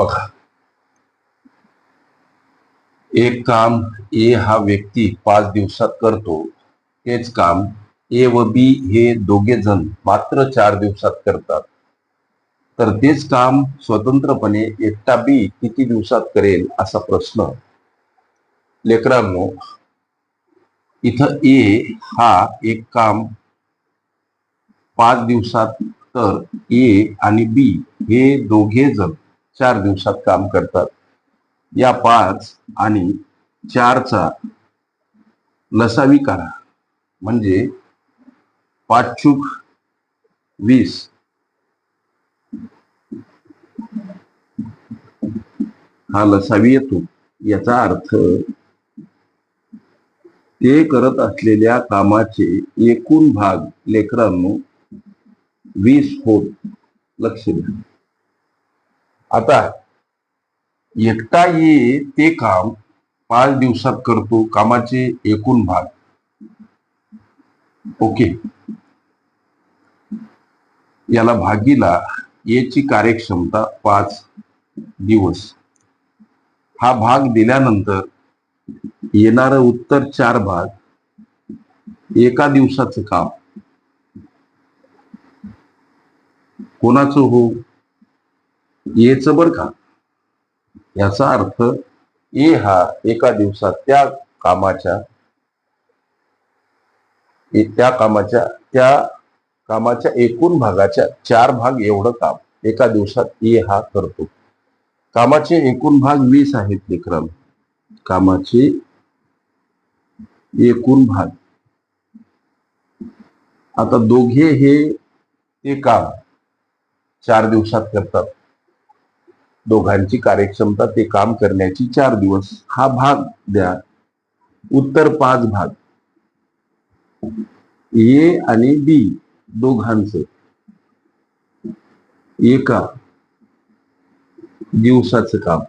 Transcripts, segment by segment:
बघा. एक काम ए हा व्यक्ती पाच दिवसात करतो तेच काम ए व बी हे दोघे जण मात्र चार दिवसात करतात. तर तेच काम स्वतंत्रपणे एकटा बी किती दिवसात करेल असा प्रश्न. लेकरांनो इथं ए हा एक काम पाच दिवसात तर ए आणि बी हे दोघे जण चार दिवसात काम करतात. या पाच आणि चारचा लसावी करा. म्हणजे पाचूक वीस. हा लसावी येतो. याचा अर्थ ते करत असलेल्या कामाचे एकूण भाग लेकरांनो वीस होत लक्ष द्या. आता एकटा ये ते काम पाच दिवसात करतो कामाचे एकूण भाग. ओके. याला भागीला याची कार्यक्षमता पाच दिवस. हा भाग दिल्यानंतर येणार उत्तर चार भाग एका दिवसाचं काम. कोणाचं हो येच बर का? याचा अर्थ ए हा एका दिवसात त्या कामाच्या त्या कामाच्या त्या कामाच्या एकूण भागाच्या चार भाग एवढं काम. एका दिवसात ए हा करतो. कामाचे एकूण भाग वीस आहेत विक्रम कामाचे एकूण भाग. आता दोघे हे ते काम चार दिवसात करतात. दोघांची कार्यक्षमता ते काम करण्याची चार दिवस हा भाग द्या. उत्तर पाच भाग. ए आणि बी दोघांचं. एका दिवसाचं काम.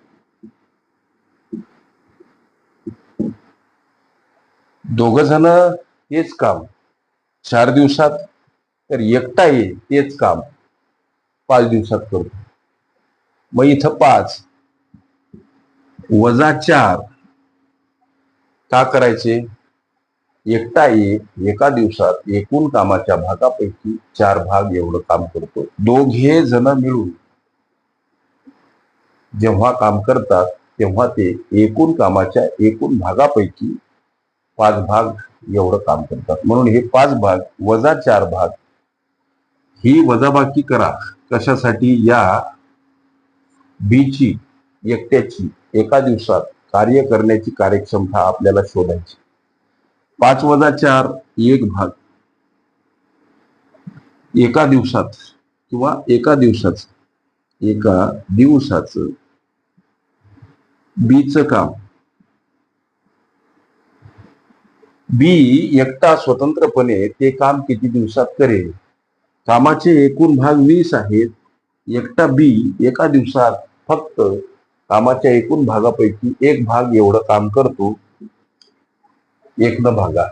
दोघ जण तेच काम. चार दिवसात तर एकटा ये तेच काम. पाच दिवसात करतो. मग इथं पाच. वजा चार. का करायचे? एकटा एक एका दिवसात एकूण कामाच्या भागापैकी चार भाग एवढं काम करतो दोघे जण मिळून जेव्हा काम करतात तेव्हा ते एकूण कामाच्या एकूण भागापैकी पाच भाग एवढं काम करतात. म्हणून हे पाच भाग वजा चार भाग ही वजाबाकी करा. कशासाठी? या बीची एकट्याची एका दिवसात कार्य करण्याची कार्यक्षमता आपल्याला शोधायची. पाच वजा चार एक भाग. एका दिवसात किंवा एका दिवसाच एका दिवसाच बीच काम. बी एकटा स्वतंत्रपणे ते काम किती दिवसात करेल? कामाचे एकूण भाग वीस आहेत. एकटा बी एका दिवसात फक्त कामाच्या एकूण भागापैकी एक भाग एवढं काम करतो एक न भागा.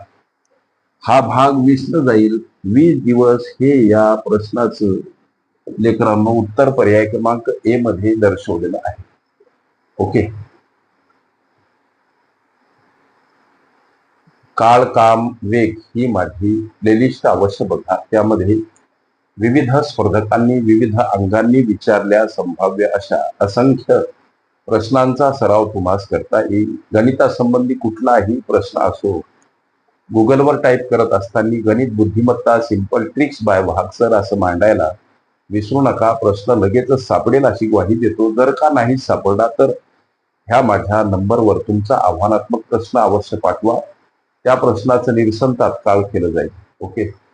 हा भाग वीस न जाईल. वीस दिवस हे या प्रश्नाचं लेकरांना उत्तर पर्याय क्रमांक ए मध्ये दर्शवलेलं आहे. ओके? काळ काम वेग ही माझी प्लेलिस्ट अवश्य बघा. त्यामध्ये विविध स्पर्धकांनी विविध अंगांनी विचारल्या संभाव्य अशा असंख्य प्रश्नांचा सराव तुम्हास करता येईल. गणितासंबंधी कुठलाही प्रश्न असो गुगलवर टाईप करत असताना गणित बुद्धिमत्ता सिंपल ट्रिक्स बाय वाहकसर असं मांडायला विसरू नका. प्रश्न लगेचच सापडेल अशी ग्वाही देतो. जर का नाही सापडला तर ह्या माझ्या नंबरवर तुमचा आव्हानात्मक प्रश्न अवश्य पाठवा. त्या प्रश्नाचं निरसन तात्काळ केलं जाईल. ओके?